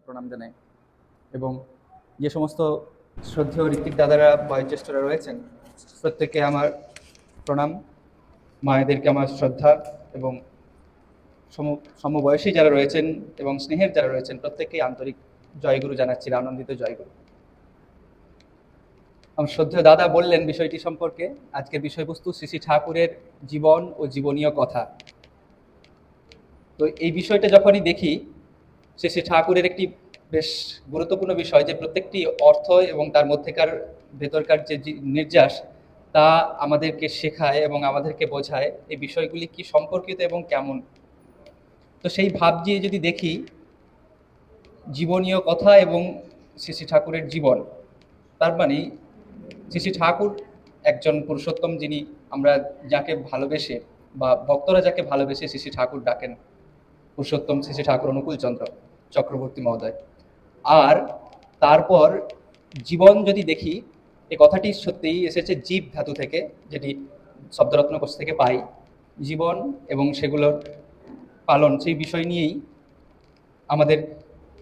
প্রণাম জানাই। এবং যে সমস্ত শ্রদ্ধেয় ঋত্বিক দাদারা বয়োজ্যেষ্ঠরা রয়েছেন, প্রত্যেককে আমার প্রণাম। মায়েদেরকে আমার শ্রদ্ধা এবং সমবয়সী যারা রয়েছেন এবং স্নেহের যারা রয়েছেন প্রত্যেককেই আন্তরিক জয়গুরু জানাচ্ছি, আনন্দিত জয়গুরু। আমার শ্রদ্ধেয় দাদা বললেন বিষয়টি সম্পর্কে, আজকের বিষয়বস্তু শ্রী শ্রী ঠাকুরের জীবন ও জীবনীয় কথা। তো এই বিষয়টা যখনই দেখি শ্রী ঠাকুরের একটি বেশ গুরুত্বপূর্ণ বিষয় যে প্রত্যেকটি অর্থ এবং তার মধ্যেকার ভেতরকার যে নির্যাস, তা আমাদেরকে শেখায় এবং আমাদেরকে বোঝায়। এই বিষয়গুলি কি সম্পর্কিত এবং কেমন? তো সেই ভাব দিয়ে যদি দেখি, জীবনীয় কথা এবং শ্রী ঠাকুরের জীবন, তার মানে শ্রী ঠাকুর একজন পুরুষোত্তম যিনি আমরা যাকে ভালোবেসে বা ভক্তরা যাকে ভালোবেসে শ্রী ঠাকুর ডাকেন। পুরুষোত্তম শ্রী ঠাকুর অনুকূলচন্দ্র চক্রবর্তী মহোদয়। আর তারপর জীবন যদি দেখি এই কথাটি সত্যিই এসেছে জীব ধাতু থেকে, যেটি শব্দরত্ন কোষ থেকে পাই। জীবন এবং সেগুলোর পালন, সেই বিষয় নিয়েই আমাদের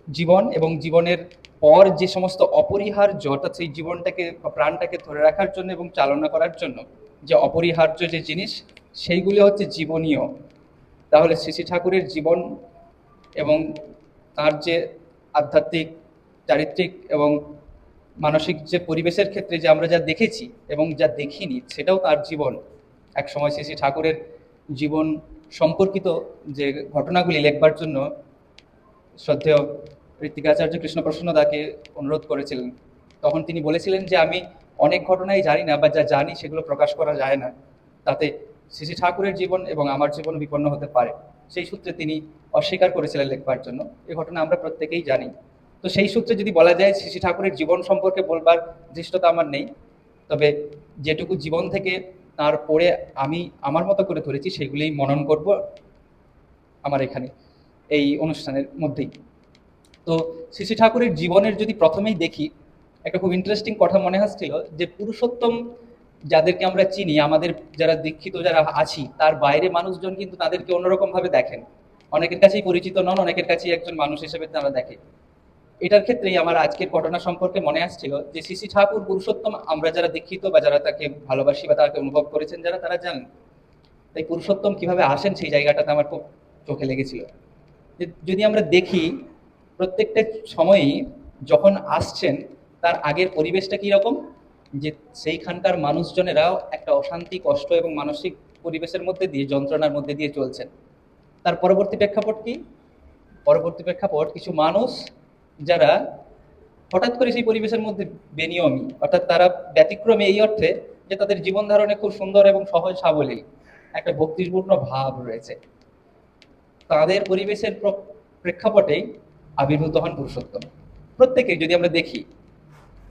জীবন এবং জীবনের পর যে সমস্ত অপরিহার্য, অর্থাৎ সেই জীবনটাকে প্রাণটাকে ধরে রাখার জন্য এবং চালনা করার জন্য যে অপরিহার্য যে জিনিস, সেইগুলি হচ্ছে জীবনীয়। তাহলে শ্রী ঠাকুরের জীবন এবং তার যে আধ্যাত্মিক, চারিত্রিক এবং মানসিক যে পরিবেশের ক্ষেত্রে যে আমরা যা দেখেছি এবং যা দেখিনি, সেটাও তার জীবন। এক সময় শ্রী ঠাকুরের জীবন সম্পর্কিত যে ঘটনাগুলি লেখবার জন্য শ্রদ্ধেয় ঋত্বিকাচার্য কৃষ্ণপ্রসন্ন দাকে অনুরোধ করেছিলেন। তখন তিনি বলেছিলেন যে, আমি অনেক ঘটনাই জানি না বা যা জানি সেগুলো প্রকাশ করা যায় না। তাতে শ্রী ঠাকুরের জীবন এবং আমার জীবন বিপন্ন হতে পারে। সেই সূত্রে তিনি অস্বীকার করেছিলেন লেখবার জন্য। এই ঘটনা আমরা প্রত্যেকেই জানি। তো সেই সূত্রে যদি বলা যায়, শ্রী ঠাকুরের জীবন সম্পর্কে বলবার দৃষ্টতা আমার নেই। তবে যেটুকু জীবন থেকে তার পড়ে আমি আমার মতো করে ধরেছি, সেগুলিই মনন করব আমার এখানে, এই অনুষ্ঠানের মধ্যেই। তো শ্রী ঠাকুরের জীবনের যদি প্রথমেই দেখি, একটা খুব ইন্টারেস্টিং কথা মনে হচ্ছিল যে পুরুষোত্তম যাদেরকে আমরা চিনি, আমাদের যারা দীক্ষিত যারা আছি, তার বাইরে মানুষজন কিন্তু তাদেরকে অন্যরকম ভাবে দেখেন। অনেকের কাছেই পরিচিত নন, অনেকের কাছেই একজন মানুষ হিসেবে তারা দেখে। এটার ক্ষেত্রেই আমার আজকের ঘটনা সম্পর্কে মনে আসছিল যে শ্রী ঠাকুর পুরুষোত্তম, আমরা যারা দীক্ষিত বা যারা তাকে ভালোবাসি বা তাকে অনুভব করেছেন, যারা তারা জানেন। তাই পুরুষোত্তম কীভাবে আসেন সেই জায়গাটাতে আমার খুব চোখে লেগেছিল। যদি আমরা দেখি, প্রত্যেকটা সময়ই যখন আসছেন, তার আগের পরিবেশটা কীরকম? যে সেইখানকার মানুষজনেরাও একটা অশান্তি, কষ্ট এবং মানসিক পরিবেশের মধ্যে দিয়ে, যন্ত্রণার মধ্যে দিয়ে চলছেন। তার পরবর্তী প্রেক্ষাপট কি? পরবর্তী প্রেক্ষাপট, কিছু মানুষ যারা হঠাৎ করে সেই পরিবেশের মধ্যে বেনিয়মী, অর্থাৎ তারা ব্যতিক্রমে এই অর্থে যে তাদের জীবন ধারণে খুব সুন্দর এবং সহজ সাবলীল, একটা ভক্তিপূর্ণ ভাব রয়েছে। তাদের পরিবেশের প্রেক্ষাপটেই আবির্ভূত হন পুরুষোত্তম। প্রত্যেকে যদি আমরা দেখি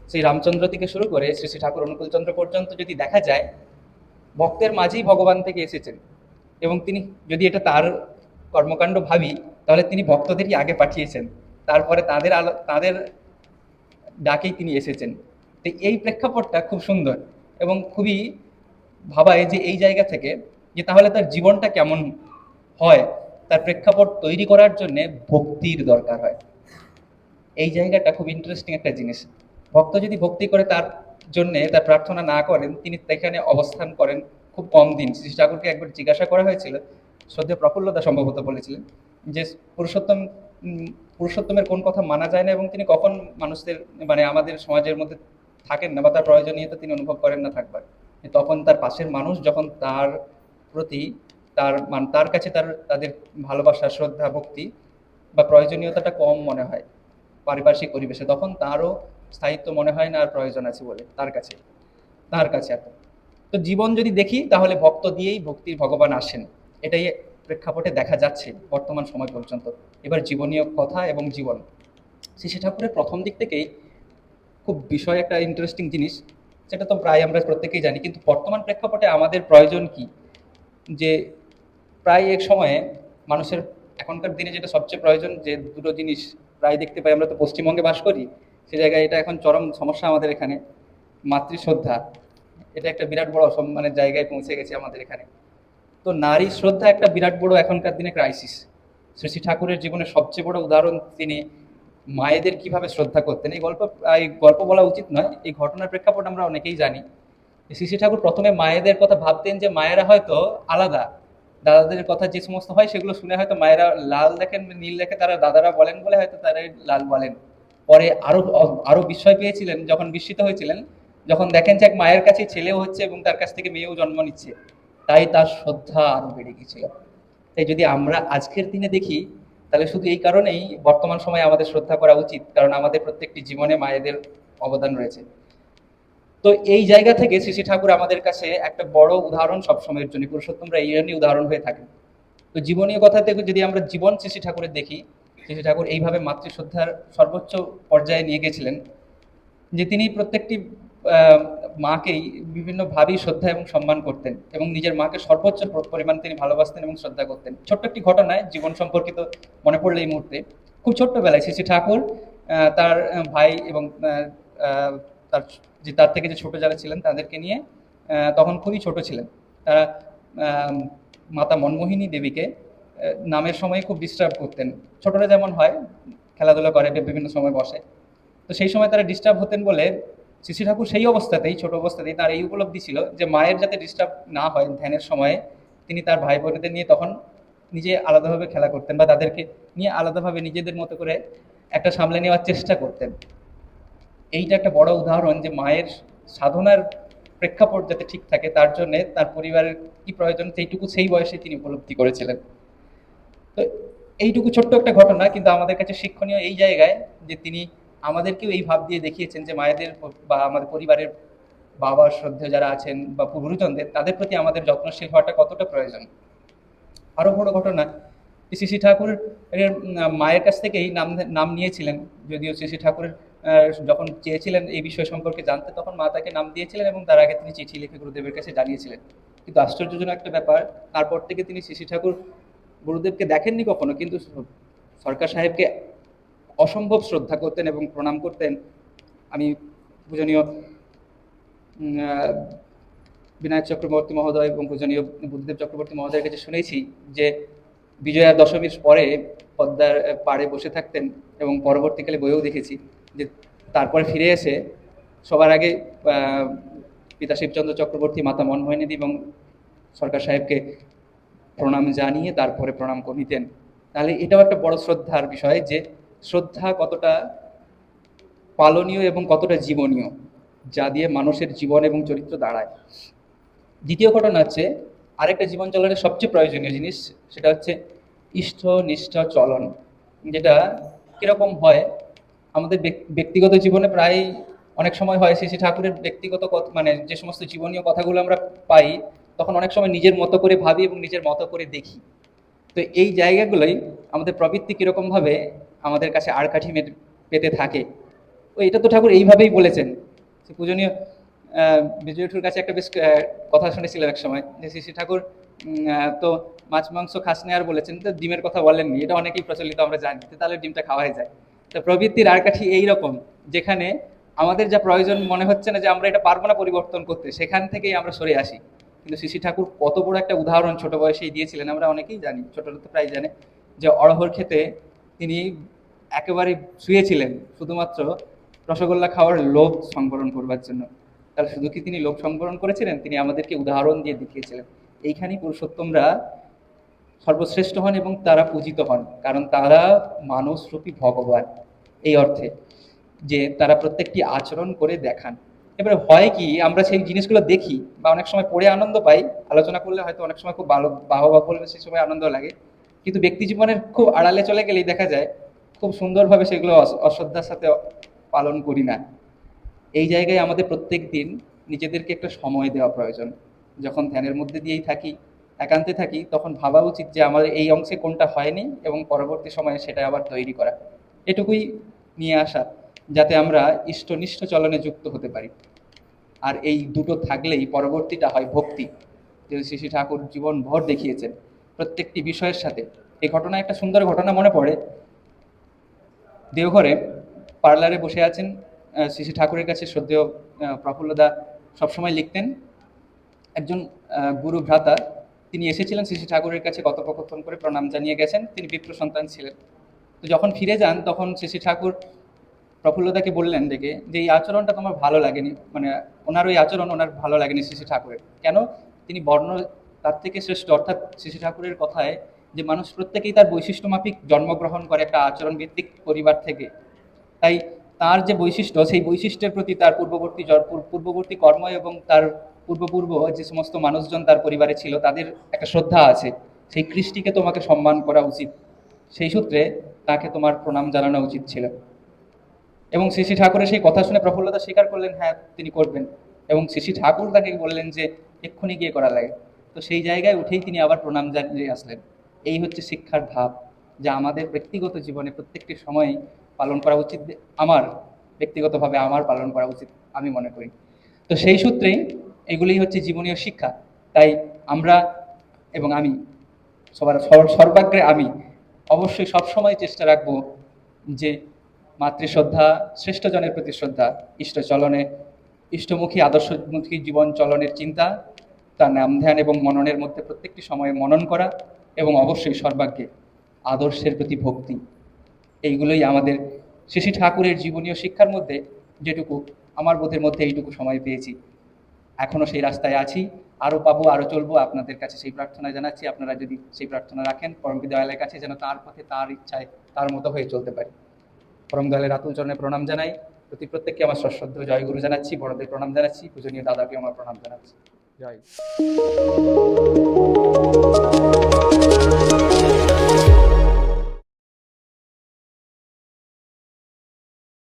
শ্রী রামচন্দ্র থেকে শুরু করে শ্রী শ্রী ঠাকুর অনুকূলচন্দ্র পর্যন্ত যদি দেখা যায়, ভক্তের মাঝেই ভগবান থেকে এসেছেন। এবং তিনি যদি এটা তার কর্মকাণ্ড ভাবি, তাহলে তিনি ভক্তদেরই আগে পাঠিয়েছেন। তারপরে তাদের আলো, তাদের ডাকেই তিনি এসেছেন। তো এই প্রেক্ষাপটটা খুব সুন্দর এবং খুবই ভাবায় যে এই জায়গা থেকে যে তাহলে তার জীবনটা কেমন হয়, তার প্রেক্ষাপট তৈরি করার জন্যে ভক্তির দরকার হয়। এই জায়গাটা খুব ইন্টারেস্টিং একটা জিনিস। ভক্ত যদি ভক্তি করে তার জন্যে তার প্রার্থনা না করেন, তিনি সেখানে অবস্থান করেন খুব কম দিন। শ্রী ঠাকুরকে একবার জিজ্ঞাসা করা হয়েছিল, শ্রদ্ধেয় প্রফুল্লতা সম্ভবত বলেছিলেন, যে পুরুষোত্তম পুরুষোত্তমের কোন কথা মানা যায় না এবং তিনি কখন মানুষদের মানে আমাদের সমাজের মধ্যে থাকেন না বা তার প্রয়োজনীয়তা তিনি অনুভব করেন না থাকবার। তখন তার পাশের মানুষ যখন তার প্রতি তার মান, তার কাছে তার, তাদের ভালোবাসা, শ্রদ্ধা, ভক্তি বা প্রয়োজনীয়তাটা কম মনে হয় পারিপার্শ্বিক পরিবেশে, তখন তারও স্থায়িত্ব মনে হয় না আর প্রয়োজন আছে বলে তার কাছে তার কাছে এখন তো জীবন যদি দেখি তাহলে ভক্ত দিয়েই ভক্তির ভগবান আসেন। এটাই প্রেক্ষাপটে দেখা যাচ্ছে বর্তমান সময় পর্যন্ত। এবার জীবনীয় কথা এবং জীবন। শ্রী ঠাকুরের প্রথম দিক থেকেই খুব বিষয় একটা ইন্টারেস্টিং জিনিস, সেটা তো প্রায় আমরা প্রত্যেকেই জানি, কিন্তু বর্তমান প্রেক্ষাপটে আমাদের প্রয়োজন কি? যে প্রায় এক সময়ে মানুষের এখনকার দিনে যেটা সবচেয়ে প্রয়োজন যে দুটো জিনিস প্রায় দেখতে পাই, আমরা তো পশ্চিমবঙ্গে বাস করি সে জায়গায় এটা এখন চরম সমস্যা আমাদের এখানে। মাতৃশ্রদ্ধা, এটা একটা বিরাট বড় অসম্মানের জায়গায় পৌঁছে গেছে আমাদের এখানে। তো নারী শ্রদ্ধা একটা বিরাট বড় এখনকার দিনে ক্রাইসিস শ্রী ঠাকুরের জীবনের সবচেয়ে বড় উদাহরণ তিনি মায়েদের কীভাবে শ্রদ্ধা করতেন। এই গল্প এই গল্প বলা উচিত নয়, এই ঘটনার প্রেক্ষাপট আমরা অনেকেই জানি। শ্রী ঠাকুর প্রথমে মায়েদের কথা ভাবতেন যে মায়েরা হয়তো আলাদা। দাদাদের কথা যে সমস্ত হয় সেগুলো শুনে হয়তো মায়েরা লাল দেখেন, নীল দেখে তারা দাদারা বলেন বলে হয়তো তারা লাল বলেন। পরে আরও আরও বিস্ময় পেয়েছিলেন, যখন বিস্মিত হয়েছিলেন, যখন দেখেন যে এক মায়ের কাছে ছেলেও হচ্ছে এবং তার কাছ থেকে মেয়েও জন্ম নিচ্ছে, তাই তার শ্রদ্ধা আরও বেড়ে গিয়েছিল তাই যদি আমরা আজকের দিনে দেখি, তাহলে শুধু এই কারণেই বর্তমান সময়ে আমাদের শ্রদ্ধা করা উচিত, কারণ আমাদের প্রত্যেকটি জীবনে মায়েদের অবদান রয়েছে। তো এই জায়গা থেকে শ্রী ঠাকুর আমাদের কাছে একটা বড় উদাহরণ সবসময়ের জন্য, পুরুষোত্তমরা এই উদাহরণ হয়ে থাকেন। তো জীবনীয় কথা থেকে যদি আমরা জীবন শ্রী ঠাকুরের দেখি শ্রী ঠাকুর এইভাবে মাতৃশ্রদ্ধার সর্বোচ্চ পর্যায়ে নিয়ে গেছিলেন, যে তিনি প্রত্যেকটি মাকেই বিভিন্নভাবেই শ্রদ্ধা এবং সম্মান করতেন এবং নিজের মাকে সর্বোচ্চ পরিমাণ তিনি ভালোবাসতেন এবং শ্রদ্ধা করতেন। ছোট্ট একটি ঘটনায় জীবন সম্পর্কিত মনে পড়ল এই মুহূর্তে, খুব ছোট্টবেলায় শ্রী ঠাকুর তার ভাই এবং তার, যে তার থেকে যে ছোট যারা ছিলেন তাদেরকে নিয়ে তখন খুবই ছোট ছিলেন। তারা মাতা মনমোহিনী দেবীকে নামের সময় খুব ডিস্টার্ব করতেন। ছোটরা যেমন হয়, খেলাধুলা করে বিভিন্ন সময় বসে। তো সেই সময় তারা ডিস্টার্ব হতেন বলে শ্রী ঠাকুর সেই অবস্থাতেই, ছোট অবস্থাতেই তার এই উপলব্ধি ছিল যে মায়ের যাতে ডিস্টার্ব না হয় ধ্যানের সময়ে, তিনি তার ভাই বোনেদের নিয়ে তখন নিজে আলাদাভাবে খেলা করতেন বা তাদেরকে নিয়ে আলাদাভাবে নিজেদের মতো করে একটা সামলে নেওয়ার চেষ্টা করতেন। এইটা একটা বড় উদাহরণ যে মায়ের সাধনার প্রেক্ষাপট যাতে ঠিক থাকে, তার জন্য তার পরিবারের কি প্রয়োজন সেইটুকু সেই বয়সে তিনি উপলব্ধি করেছিলেন। তো এইটুকু ছোট্ট একটা ঘটনা, কিন্তু আমাদের কাছে শিক্ষণীয় এই জায়গায় যে তিনি আমাদেরকেও এই ভাব দিয়ে দেখিয়েছেন যে মায়েদের বা আমাদের পরিবারের বাবা শ্রদ্ধেয় যারা আছেন বা গুরুজনদের, তাদের প্রতি আমাদের যত্নশীল হওয়াটা কতটা প্রয়োজন? আরও বড় ঘটনা, শ্রী ঠাকুর মায়ের কাছ থেকেই নাম নাম নিয়েছিলেন। যদিও শ্রী শ্রী ঠাকুর যখন চেয়েছিলেন এই বিষয় সম্পর্কে জানতে, তখন মা তাকে নাম দিয়েছিলেন এবং তার আগে তিনি চিঠি লিখে গুরুদেবের কাছে জানিয়েছিলেন। কিন্তু আশ্চর্যজনক একটা ব্যাপার, তারপর থেকে তিনি শ্রী ঠাকুর গুরুদেবকে দেখেননি কখনো? কিন্তু সরকার সাহেবকে অসম্ভব শ্রদ্ধা করতেন এবং প্রণাম করতেন। আমি পূজনীয় বিনায়ক চক্রবর্তী মহোদয় এবং পূজনীয় বুদ্ধদেব চক্রবর্তী মহোদয়ের কাছে শুনেছি যে বিজয়া দশমীর পরে পদ্মার পাড়ে বসে থাকতেন এবং পরবর্তীকালে বইয়েও দেখেছি যে তারপরে ফিরে এসে সবার আগে পিতা শিবচন্দ্র চক্রবর্তী, মাতা মনমোহিনীদি এবং সরকার সাহেবকে প্রণাম জানিয়ে তারপরে প্রণাম করিতেন। তাহলে এটাও একটা বড় শ্রদ্ধার বিষয় যে শ্রদ্ধা কতটা পালনীয় এবং কতটা জীবনীয়, যা দিয়ে মানুষের জীবন এবং চরিত্র দাঁড়ায়। দ্বিতীয় ঘটনা হচ্ছে, আরেকটা জীবন চলনের সবচেয়ে প্রয়োজনীয় জিনিস, সেটা হচ্ছে ইষ্ট নিষ্ঠ চলন, যেটা কীরকম হয়, আমাদের ব্যক- ব্যক্তিগত জীবনে প্রায় অনেক সময় হয়, শ্রী ঠাকুরের ব্যক্তিগত মানে যে সমস্ত জীবনীয় কথাগুলো আমরা পাই তখন অনেক সময় নিজের মতো করে ভাবি এবং নিজের মতো করে দেখি। তো এই জায়গাগুলোই আমাদের প্রবৃত্তি কীরকমভাবে আমাদের কাছে আড়কাঠি মেট- পেতে থাকে। ও এটা তো ঠাকুর এইভাবেই বলেছেন। পূজনীয় আহ, বিজয়ঠুর কাছে একটা বেশ কথা শুনেছিলাম এক সময় যে শ্রী ঠাকুর তো মাছ মাংস খাস নেয়ার বলেছেন। তো ডিমের কথা বলেননি এটা অনেকেই প্রচলিত আমরা জানি। তো তাহলে ডিমটা খাওয়াই যায়। তো প্রবৃত্তির আড়কাঠি এইরকম যেখানে আমাদের যা প্রয়োজন মনে হচ্ছে না যে আমরা এটা পারব না পরিবর্তন করতে সেখান থেকেই আমরা সরে আসি। কিন্তু শ্রী ঠাকুর কত বড় একটা উদাহরণ ছোট বয়সেই দিয়েছিলেন আমরা অনেকেই জানি ছোটরা তো প্রায় জানে, যে অড়হর খেতে তিনি একেবারে শুয়েছিলেন, শুধুমাত্র রসগোল্লা খাওয়ার লোভ সংবরণ করবার জন্য। তাহলে শুধু কি তিনি লোভ সংবরণ করেছিলেন? তিনি আমাদেরকে উদাহরণ দিয়ে দেখিয়েছিলেন। এইখানেই পুরুষোত্তমরা সর্বশ্রেষ্ঠ হন এবং তারা পূজিত হন, কারণ তারা মানসরূপী ভগবান। এই অর্থে যে তারা প্রত্যেকটি আচরণ করে দেখান। এবারে হয় কি, আমরা সেই জিনিসগুলো দেখি বা অনেক সময় পড়ে আনন্দ পাই। আলোচনা করলে হয়তো অনেক সময় খুব ভালো, বাহবা বলবে সেই সময় আনন্দ লাগে। কিন্তু ব্যক্তি জীবনের খুব আড়ালে চলে গেলেই দেখা যায়, খুব সুন্দরভাবে সেগুলো অশ্রদ্ধার সাথে পালন করি না। এই জায়গায় আমাদের প্রত্যেক দিন নিজেদেরকে একটা সময় দেওয়া প্রয়োজন। যখন ধ্যানের মধ্যে দিয়েই থাকি, একান্তে থাকি, তখন ভাবা উচিত যে আমাদের এই অংশে কোনটা হয়নি এবং পরবর্তী সময়ে সেটা আবার তৈরি করা। এটুকুই নিয়ে আসা। যাতে আমরা ইষ্টনিষ্ঠ চলনে যুক্ত হতে পারি। আর এই দুটো থাকলেই পরবর্তীটা হয় ভক্তি। যে শ্রী শ্রী ঠাকুর জীবন ভর দেখিয়েছেন প্রত্যেকটি বিষয়ের সাথে। এই ঘটনা একটা সুন্দর ঘটনা মনে পড়ে। দেওঘরে পার্লারে বসে আছেন শ্রী শ্রী ঠাকুরের কাছে শ্রদ্ধেয় প্রফুল্লদা সবসময় লিখতেন। একজন গুরু ভ্রাতা, তিনি এসেছিলেন শ্রী ঠাকুরের কাছে কথোপকথন করে প্রণাম জানিয়ে গেছেন। তিনি বিপ্র সন্তান ছিলেন। তো যখন ফিরে যান, তখন শ্রী ঠাকুর প্রফুল্লতাকে বললেন দেখে যে এই আচরণটা তোমার ভালো লাগেনি মানে ওনার ওই আচরণ ওনার ভালো লাগেনি শ্রী ঠাকুরের। কেন? তিনি বর্ণ, তার থেকে শ্রেষ্ঠ, অর্থাৎ শ্রী ঠাকুরের কথায় যে মানুষ প্রত্যেকেই তার বৈশিষ্ট্য মাফিক জন্মগ্রহণ করে একটা আচরণ ভিত্তিক পরিবার থেকে। তাই তার যে বৈশিষ্ট্য, সেই বৈশিষ্ট্যের প্রতি তার পূর্ববর্তী পূর্ববর্তী কর্ম এবং তার পূর্বপূর্ব যে সমস্ত মানুষজন তার পরিবারে ছিল, তাদের একটা শ্রদ্ধা আছে। সেই কৃষ্টিকে তোমাকে সম্মান করা উচিত। সেই সূত্রে তাকে তোমার প্রণাম জানানো উচিত ছিল। এবং শ্রী ঠাকুরের সেই কথা শুনে প্রফুল্লতা স্বীকার করলেন হ্যাঁ তিনি করবেন। এবং শ্রী ঠাকুর তাকে বললেন যে, এক্ষুনি গিয়ে করা লাগে। তো সেই জায়গায় উঠেই তিনি আবার প্রণাম জানিয়ে আসলেন। এই হচ্ছে শিক্ষার ধাপ যা আমাদের ব্যক্তিগত জীবনে প্রত্যেকটি সময় পালন করা উচিত, আমার ব্যক্তিগতভাবে আমার পালন করা উচিত, আমি মনে করি। তো সেই সূত্রেই এগুলি হচ্ছে জীবনীয় শিক্ষা। তাই আমরা এবং আমি, সবার সর্বাগ্রে আমি, অবশ্যই সবসময় চেষ্টা রাখব যে মাতৃশ্রদ্ধা শ্রেষ্ঠজনের প্রতি শ্রদ্ধা, ইষ্ট চলনে, ইষ্টমুখী, আদর্শমুখী জীবন চলনের চিন্তা, তার নাম ধ্যান এবং মননের মধ্যে প্রত্যেকটি সময়ে মনন করা এবং অবশ্যই সর্বাগ্যে আদর্শের প্রতি ভক্তি। এইগুলোই আমাদের শ্রী ঠাকুরের জীবনীয় শিক্ষার মধ্যে যেটুকু, আমার বোধের মধ্যে এইটুকু সময় পেয়েছি। এখনও সেই রাস্তায় আছি আরও পাবো আরও চলবো, আপনাদের কাছে সেই প্রার্থনা জানাচ্ছি। আপনারা যদি সেই প্রার্থনা রাখেন পরম দয়ালের কাছে যেন তার পথে তার ইচ্ছায় তার মতো হয়ে চলতে পারি। পরম দয়ালের চরণে প্রণাম জানাই। প্রতি প্রত্যেককে আমার সশ্রদ্ধ জয় গুরু জানাচ্ছি, বড়দের প্রণাম জানাচ্ছি, পূজনীয় দাদাকে আমার প্রণাম জানাচ্ছি। জয়।